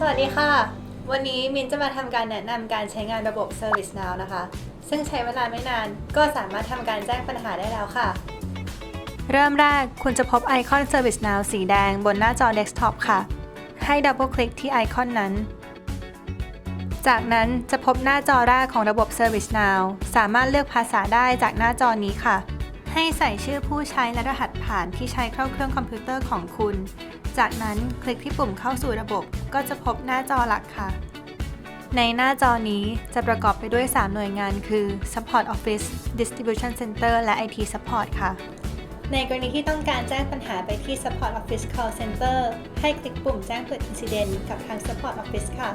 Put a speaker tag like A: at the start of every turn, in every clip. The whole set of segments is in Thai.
A: สวัสดีค่ะ วันนี้มินจะมาทำการแนะนำการใช้งานระบบ ServiceNow นะคะ ซึ่งใช้เวลาไม่นานก็สามารถทำการแจ้งปัญหาได้แล้วค่ะ เริ่มแรกคุณจะพบไอคอน ServiceNow สีแดงบนหน้าจอเดสก์ท็อปค่ะ ให้ดับเบิลคลิกที่ไอคอนนั้น จากนั้นจะพบหน้าจอแรกของระบบ ServiceNow สามารถเลือกภาษาได้จากหน้าจอนี้ค่ะ ให้ใส่ชื่อผู้ใช้และรหัสผ่านที่ใช้เข้าเครื่องคอมพิวเตอร์ของคุณ จากนั้นคลิกที่ปุ่มเข้าสู่ระบบ ก็จะพบหน้าจอหลักค่ะ ในหน้าจอนี้จะประกอบไปด้วย 3 หน่วยงานคือ Support Office Distribution Center และ IT Support ค่ะ ในกรณีที่ต้องการแจ้งปัญหาไปที่ Support Office Call Center ให้คลิกปุ่มแจ้งเกิด Incident กับทาง Support Office ค่ะ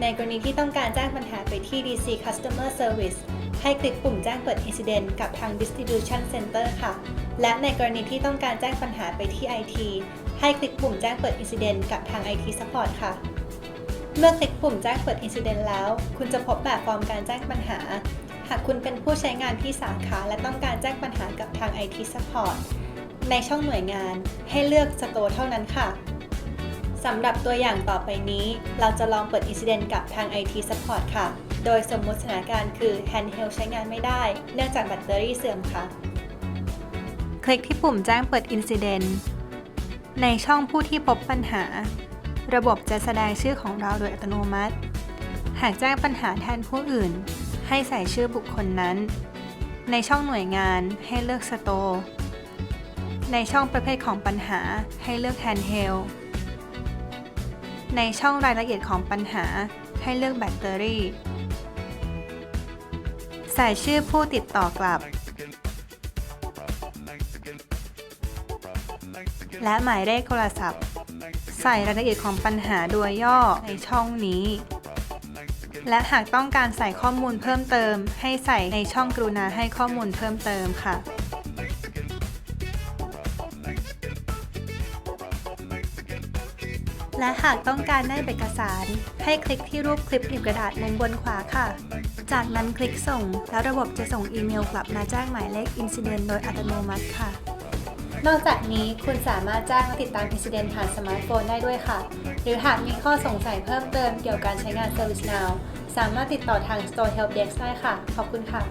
A: ในกรณีที่ต้องการแจ้งปัญหาไปที่ DC Customer Service ให้คลิกปุ่มแจ้งเปิด Incident กับทาง Distribution Center ค่ะ และในกรณีที่ต้องการแจ้งปัญหาไปที่ IT ให้คลิกปุ่มแจ้งเปิด Incident กับทาง IT Support ค่ะ เมื่อคลิกปุ่มแจ้งเปิด Incident แล้ว คุณจะพบแบบฟอร์มการแจ้งปัญหา หากคุณเป็นผู้ใช้งานที่สาขาและต้องการแจ้งปัญหากับทาง IT Support ในช่องหน่วยงานให้เลือก Store เท่านั้นค่ะสำหรับตัวอย่างต่อไปนี้ เราจะลองเปิด Incident กับทาง IT Support ค่ะ โดยสมมติสถานการณ์คือ Handheld ใช้งานไม่ได้ เนื่องจากแบตเตอรี่เสื่อมค่ะ คลิกที่ปุ่มแจ้งเปิด Incident ในช่องผู้ที่พบปัญหา ระบบจะแสดงชื่อของเราโดยอัตโนมัติ หากแจ้งปัญหาแทนผู้อื่น ให้ใส่ชื่อบุคคลนั้น ในช่องหน่วยงานให้เลือก Store ในช่องประเภทของปัญหาให้เลือก Handheld ในช่องรายละเอียดของปัญหาให้เลือกแบตเตอรี่ ใส่ชื่อผู้ติดต่อกลับ และหมายเลขโทรศัพท์ ใส่รายละเอียดของปัญหาโดยย่อในช่องนี้ และหากต้องการใส่ข้อมูลเพิ่มเติม ให้ใส่ในช่องกรุณาให้ข้อมูลเพิ่มเติมค่ะและหากต้องการได้เอกสาร ให้คลิกที่รูปคลิปหยิบกระดาษมุมบนขวาค่ะ จากนั้นคลิกส่ง แล้วระบบจะส่งอีเมลกลับมาแจ้งหมายเลข Incident โดยอัตโนมัติค่ะ นอกจากนี้คุณสามารถแจ้งและติดตาม Incident ผ่านสมาร์ทโฟนได้ด้วยค่ะ หรือหากมีข้อสงสัยเพิ่มเติมเกี่ยวกับการใช้งาน ServiceNow สามารถติดต่อทาง Store Help Desk ได้ค่ะ ขอบคุณค่ะ